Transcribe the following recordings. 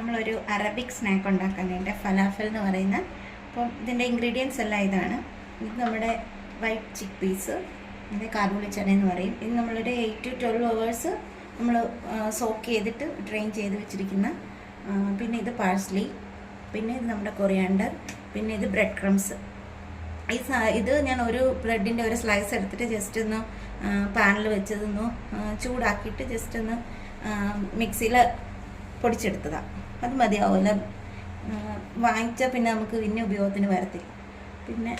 നമ്മളൊരു Arabic snack ഉണ്ടാക്കാനായിട്ട് falafel എന്ന് പറയുന്ന അപ്പം ഇതിന്റെ ഇൻഗ്രീഡിയൻസ് എല്ലാം ഇതാണ്. ഇത് നമ്മുടെ വൈറ്റ് ചിക്ക് പീസ് ഇത് കാർബുളിച്ചന എന്ന് പറയും. ഇത് നമ്മളൊരു എയ്റ്റ് ടു ട്വൽവ് അവേഴ്സ് നമ്മൾ സോക്ക് ചെയ്തിട്ട് ഡ്രെയിൻ ചെയ്ത് വെച്ചിരിക്കുന്ന പിന്നെ ഇത് പാഴ്സ്ലി പിന്നെ ഇത് നമ്മുടെ കൊറിയാണ്ടർ പിന്നെ ഇത് ബ്രെഡ് ക്രംസ് ഈ ഇത് ഞാൻ ഒരു ബ്രെഡിന്റെ ഒരു സ്ലൈസ് എടുത്തിട്ട് ജസ്റ്റ് ഒന്ന് പാനിൽ വെച്ചതൊന്ന് ചൂടാക്കിയിട്ട് ജസ്റ്റ് ഒന്ന് മിക്സിയിൽ പൊടിച്ചെടുത്തതാണ് അത് മതിയാവില്ല വാങ്ങിച്ചാൽ പിന്നെ നമുക്ക് പിന്നെ ഉപയോഗത്തിന് വരത്തില്ല. പിന്നെ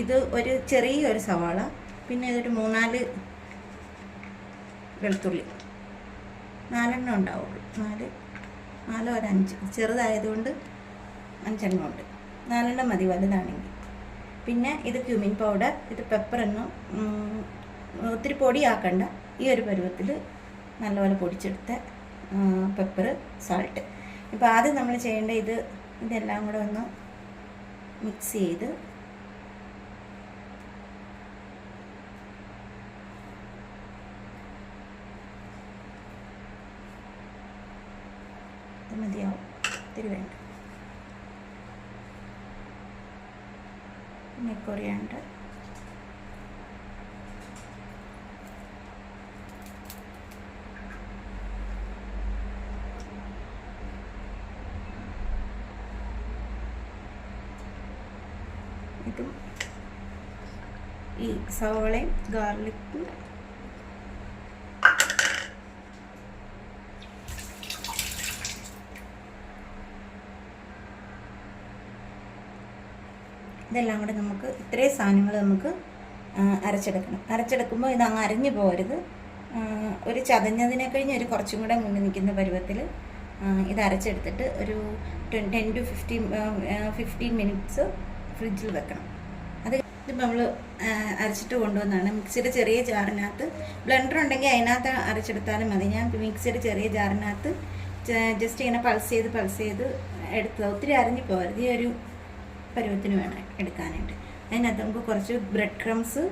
ഇത് ഒരു ചെറിയൊരു സവാള പിന്നെ ഇതൊരു മൂന്നാൽ വെളുത്തുള്ളി. നാലെണ്ണം ഉണ്ടാവുള്ളൂ. നാല് നാലോ ഒരു അഞ്ച്. ചെറുതായതുകൊണ്ട് അഞ്ചെണ്ണം ഉണ്ട്. നാലെണ്ണം മതി വലുതാണെങ്കിൽ. പിന്നെ ഇത് ക്യൂമിൻ പൗഡർ ഇത് പെപ്പർ ഉം, ഒത്തിരി പൊടിയാക്കണ്ട. ഈ ഒരു പരുവത്തിൽ നല്ലപോലെ പൊടിച്ചെടുത്ത പെപ്പർ സാൾട്ട് ഇപ്പോൾ ആദ്യം നമ്മൾ ചെയ്യേണ്ട ഇത് ഇതെല്ലാം കൂടെ ഒന്ന് മിക്സ് ചെയ്ത് മതിയാവും ഇത്തിരി വേണ്ട. പിന്നെ കൊറിയാണ്ടർ ഇതും ഈ സവോളയും ഗാർലിക്കും ഇതെല്ലാം കൂടെ നമുക്ക് ഇത്രയും സാധനങ്ങൾ നമുക്ക് അരച്ചെടുക്കണം. അരച്ചെടുക്കുമ്പോൾ ഇത് അങ്ങ് അരഞ്ഞു പോകരുത്. ഒരു ചതഞ്ഞതിനെ കഴിഞ്ഞ് ഒരു കുറച്ചും കൂടെ മുന്നിൽ നിൽക്കുന്ന പരുവത്തിൽ ഇത് അരച്ചെടുത്തിട്ട് ഒരു ten to fifteen fifteen minutes ഫ്രിഡ്ജിൽ വെക്കണം. അത് നമ്മൾ അരച്ചിട്ട് കൊണ്ടുവന്നാണ്. മിക്സിയുടെ ചെറിയ ജാറിനകത്ത് ബ്ലെൻഡർ ഉണ്ടെങ്കിൽ അതിനകത്ത് അരച്ചെടുത്താലും മതി. ഞാൻ മിക്സിയുടെ ചെറിയ ജാറിനകത്ത് ജസ്റ്റ് ഇങ്ങനെ പൾസ് ചെയ്ത് പൾസ് ചെയ്ത് എടുത്ത് ഒത്തിരി അരഞ്ഞു പോകരുത് ഈ ഒരു പരുവത്തിന് വേണം എടുക്കാനായിട്ട്. അതിനകത്ത് നമുക്ക് കുറച്ച് ബ്രെഡ് ക്രംസ്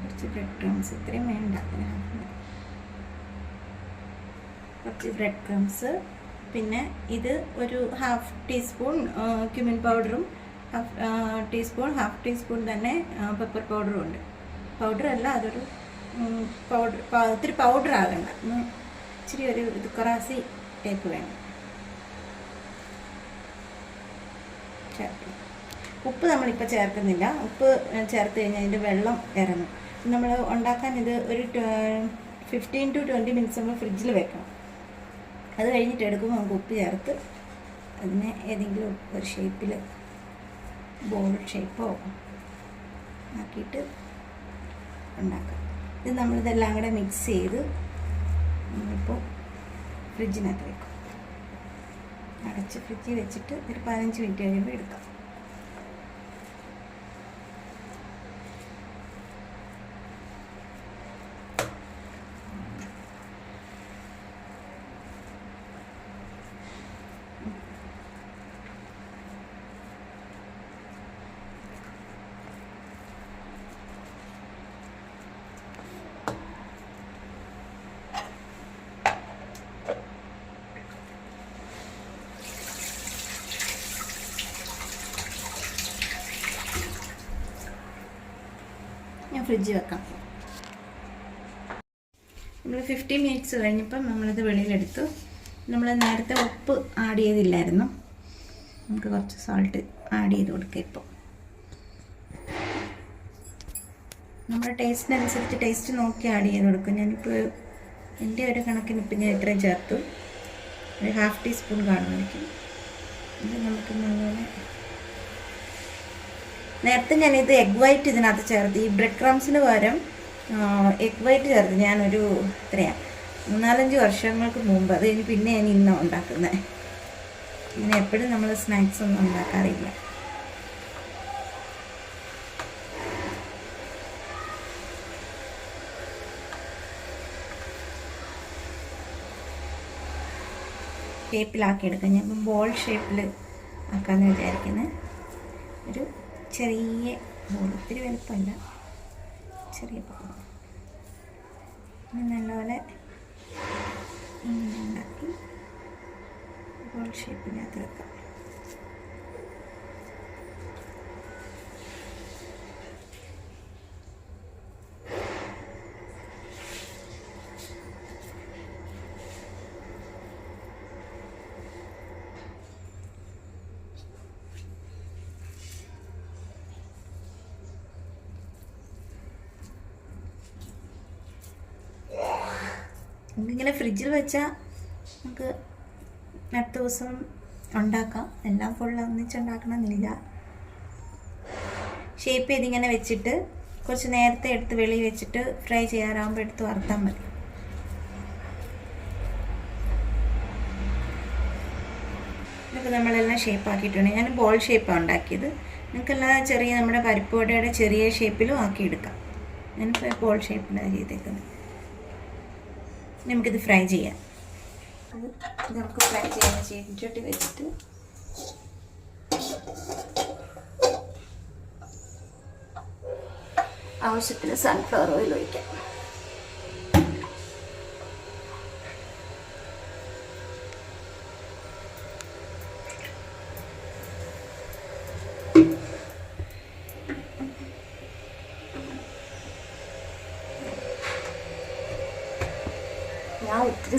കുറച്ച് ബ്രെഡ് ക്രംസ് ഇത്രയും വേണ്ട. കുറച്ച് ബ്രെഡ് ക്രംസ് പിന്നെ ഇത് ഒരു ഹാഫ് ടീസ്പൂൺ ക്യുമിൻ പൗഡറും ഹാഫ് ടീസ്പൂൺ ഹാഫ് ടീസ്പൂൺ തന്നെ പെപ്പർ പൗഡറും ഉണ്ട്. പൗഡർ അല്ല അതൊരു പൗഡർ ഒത്തിരി പൗഡർ ആകണ്ട. ഇച്ചിരി ഒരു ഇത് കൊറാസി ടൈപ്പ് വേണം. ഉപ്പ് നമ്മളിപ്പോൾ ചേർക്കുന്നില്ല. ഉപ്പ് ചേർത്ത് കഴിഞ്ഞാൽ അതിന്റെ വെള്ളം ഇറങ്ങും. നമ്മൾ ഉണ്ടാക്കാൻ ഇത് ഒരു ഫിഫ്റ്റീൻ ടു ട്വന്റി മിനിറ്റ്സ് നമ്മൾ ഫ്രിഡ്ജിൽ വെക്കണം. അത് കഴിഞ്ഞിട്ട് എടുക്കുമ്പോൾ നമുക്ക് ഉപ്പ് ചേർത്ത് അതിനെ ഏതെങ്കിലും ഒരു ഷേപ്പിൽ ബോൾ ഷേപ്പോ ആക്കിയിട്ട് ഉണ്ടാക്കാം. ഇത് നമ്മളിതെല്ലാം കൂടെ മിക്സ് ചെയ്ത് നമ്മളിപ്പോൾ ഫ്രിഡ്ജിനകത്ത് വെക്കും. അടച്ച് ഫ്രിഡ്ജിൽ വെച്ചിട്ട് ഒരു പതിനഞ്ച് മിനിറ്റ് കഴിയുമ്പോൾ എടുക്കാം. ഫ്രിഡ്ജിൽ വെക്കാം. നമ്മൾ ഫിഫ്റ്റി മിനിറ്റ്സ് കഴിഞ്ഞപ്പം നമ്മളിത് വെളിയിലെടുത്തു. നമ്മൾ നേരത്തെ ഉപ്പ് ആഡ് ചെയ്തില്ലായിരുന്നു. നമുക്ക് കുറച്ച് സോൾട്ട് ആഡ് ചെയ്ത് കൊടുക്കാം ഇപ്പോൾ നമ്മുടെ ടേസ്റ്റിനനുസരിച്ച് ടേസ്റ്റ് നോക്കി ആഡ് ചെയ്ത് കൊടുക്കും. ഞാനിപ്പോൾ എന്റെ ഒരു കണക്കിന് ഇപ്പം ഞാൻ ഇത്രയും ചേർത്തു. ഒരു ഹാഫ് ടീസ്പൂൺ കാണുമായിരിക്കും ഇത് നമുക്ക് നല്ലപോലെ നേരത്തെ ഞാൻ ഞാനിത് എഗ് വൈറ്റ് ഇതിനകത്ത് ചേർത്ത്. ഈ ബ്രെഡ് ക്രംസിന് പകരം എഗ് വൈറ്റ് ചേർത്ത്. ഞാനൊരു എത്രയാണ് മൂന്നാലഞ്ച് വർഷങ്ങൾക്ക് മുമ്പ്. അത് കഴിഞ്ഞ് പിന്നെ ഞാൻ ഇന്ന് ഉണ്ടാക്കുന്നത് ഇങ്ങനെ എപ്പോഴും നമ്മൾ സ്നാക്സ് ഒന്നും ഉണ്ടാക്കാറില്ല. ഷേപ്പിലാക്കി എടുക്കാം. ഞാൻ ബോൾ ഷേപ്പിൽ ആക്കാമെന്ന് വിചാരിക്കുന്നത് ചെറിയ ബോൾ ഒത്തിരി വലുപ്പമില്ല. ചെറിയ ബോൾ നല്ലപോലെ ഇങ്ങനെ ഉണ്ടാക്കി ബോൾ ഷേപ്പിനകത്ത് വെക്കാം. നമുക്കിങ്ങനെ ഫ്രിഡ്ജിൽ വെച്ചാൽ നമുക്ക് അടുത്ത ദിവസം ഉണ്ടാക്കാം. എല്ലാം ഫുൾ ഒന്നിച്ചുണ്ടാക്കണമെന്നില്ല. ഷേപ്പ് ചെയ്തിങ്ങനെ വെച്ചിട്ട് കുറച്ച് നേരത്തെ എടുത്ത് വെളിയിൽ വെച്ചിട്ട് ഫ്രൈ ചെയ്യാറാകുമ്പോൾ എടുത്ത് വറുത്താൽ മതി. ഇതൊക്കെ നമ്മളെല്ലാം ഷേപ്പ് ആക്കിയിട്ടുണ്ട്. ഞാൻ ബോൾ ഷേപ്പാണ് ഉണ്ടാക്കിയത്. നിങ്ങൾക്കെല്ലാം ചെറിയ നമ്മുടെ പരിപ്പ് ചെറിയ ഷേപ്പിലും ആക്കിയെടുക്കാം. ഞാനിപ്പോൾ ബോൾ ഷേപ്പിലാണ് ചെയ്തേക്കുന്നത്. നമുക്കിത് ഫ്രൈ ചെയ്യാം. നമുക്ക് ഫ്രൈ ചെയ്യാൻ ചീനിച്ചോട്ടി വെച്ചിട്ട്. ആവശ്യത്തിന് സൺഫ്ലവർ ഓയിൽ ഒഴിക്കാം.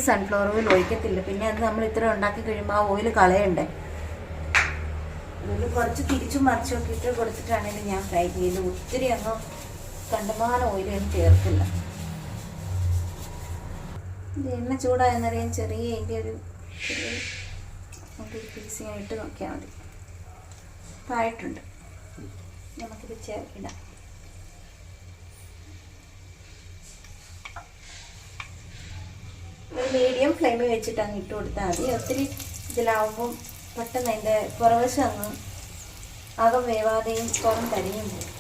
സൺഫ്ലവർ ഓയിൽ ഒഴിക്കത്തില്ല. പിന്നെ അത് നമ്മൾ ഇത്ര ഉണ്ടാക്കി കഴിയുമ്പോൾ ആ ഓയിൽ കളയണ്ടേ? ഇതിൽ കുറച്ച് തിരിച്ചും മറിച്ചും ഒക്കെ ഇട്ട് കൊടുത്തിട്ടാണെങ്കിൽ ഞാൻ ഫ്രൈ ചെയ്ത് ഒത്തിരി അങ്ങ് കണ്ടമാനം ഓയിലൊന്നും ചേർക്കില്ല ഇത് എണ്ണ ചൂടായെന്നറിയാൻ ചെറിയ അതിന്റെ ഒരു നമുക്ക് ഇട്ട് നോക്കിയാൽ മതി. ആയിട്ടുണ്ട് നമുക്കിത് ചേർക്കിടാം മീഡിയം ഫ്ലെയിമിൽ വെച്ചിട്ട് അങ്ങ് ഇട്ട് കൊടുത്താൽ മതി. ഒത്തിരി ഇതിലാവുമ്പം പെട്ടെന്ന് അതിന്റെ പുറവശം അങ്ങ് അകം വേവാതെയും പുറം കരിയും പോകും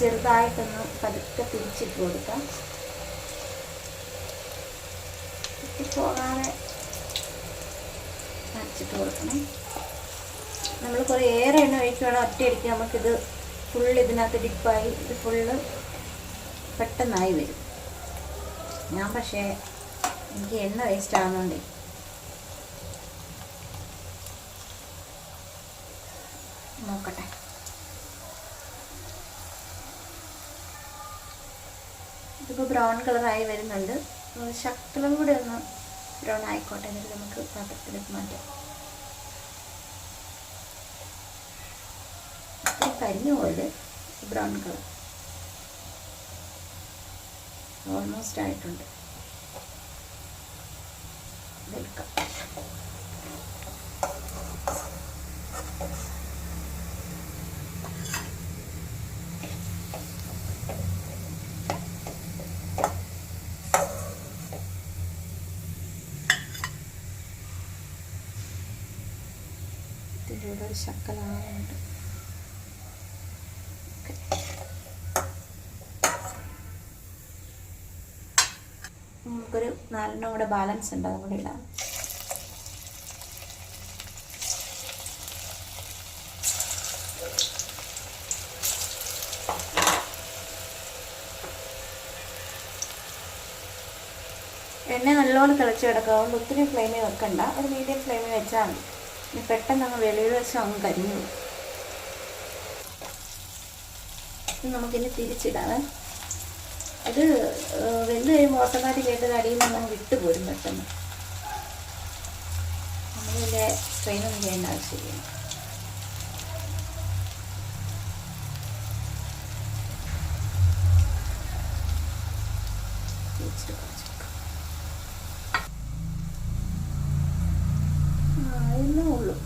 ചെറുതായിട്ടൊന്ന് പതുക്കെ തിരിച്ചിട്ട് കൊടുക്കാം. പോകാതെ അരച്ചിട്ട് കൊടുക്കണം. നമ്മൾ കുറേ ഏറെ എണ്ണ ഒഴിക്കുകയാണെങ്കിൽ ഒറ്റയടിക്ക് നമുക്കിത് ഫുൾ ഇതിനകത്ത് ഡിപ്പായി ഇത് ഫുള്ള് പെട്ടെന്നായി വരും. ഞാൻ പക്ഷേ എനിക്ക് എണ്ണ വേസ്റ്റ് ആവുന്നുണ്ട്. നോക്കട്ടെ. ഇതിപ്പോൾ ബ്രൗൺ കളറായി വരുന്നുണ്ട്. ഒന്ന് ശക്തം കൂടെ ഒന്ന് ബ്രൗൺ ആയിക്കോട്ടെ എന്നിട്ട് നമുക്ക് പാത്രത്തിലേക്ക് മാറ്റാം. കരിഞ്ഞു പോലെ ബ്രൗൺ കളർ ഓൾമോസ്റ്റ് ആയിട്ടുണ്ട്. ഇതിന്റെ കൂടെ ഒരു ശക്കലാവുന്നുണ്ട് നമുക്കൊരു നാലെണ്ണം കൂടെ ബാലൻസ് ഉണ്ട് അതും കൂടെ ഇടാം. എണ്ണ നല്ലോണം തിളച്ച് കിടക്കുക അതുകൊണ്ട് ഒത്തിരി ഫ്ലെയിമിൽ വെക്കണ്ട. ഒരു മീഡിയം ഫ്ലെയിമിൽ വെച്ചാൽ മതി. ഇനി പെട്ടെന്ന് അങ്ങ് വെളിയിൽ വശം അങ്ങ് കരിഞ്ഞു പോകും. നമുക്കിനി തിരിച്ചിടാവേ. അത് വെന്ത് കഴിയുമ്പോൾ ഓട്ടോമാറ്റിക്കായിട്ട് ഇത് അങ്ങ് വിട്ടു പോരും പെട്ടെന്ന്. നമ്മളിതിന്റെ സ്ട്രെയിനൊന്നും ചെയ്യേണ്ട ആവശ്യമില്ല. തിരിച്ചിട്ട് കുറച്ച് എന്നേ ഉള്ളൂ.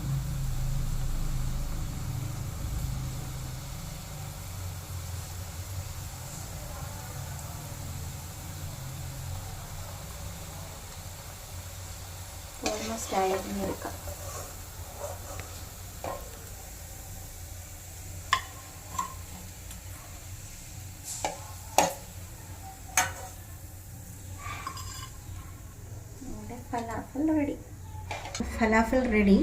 ഓൾമോസ്റ്റ് ആയിരുന്നു എടുക്കാം. Falafel ready. Falafel ready.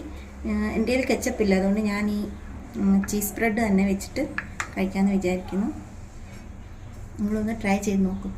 എന്റെ കയ്യിൽ കെച്ചപ്പില്ല അതുകൊണ്ട് ഞാൻ ഈ ചീസ് ബ്രെഡ് തന്നെ വെച്ചിട്ട് കഴിക്കാമെന്ന് വിചാരിക്കുന്നു. നിങ്ങളൊന്ന് ട്രൈ ചെയ്ത് നോക്കൂ.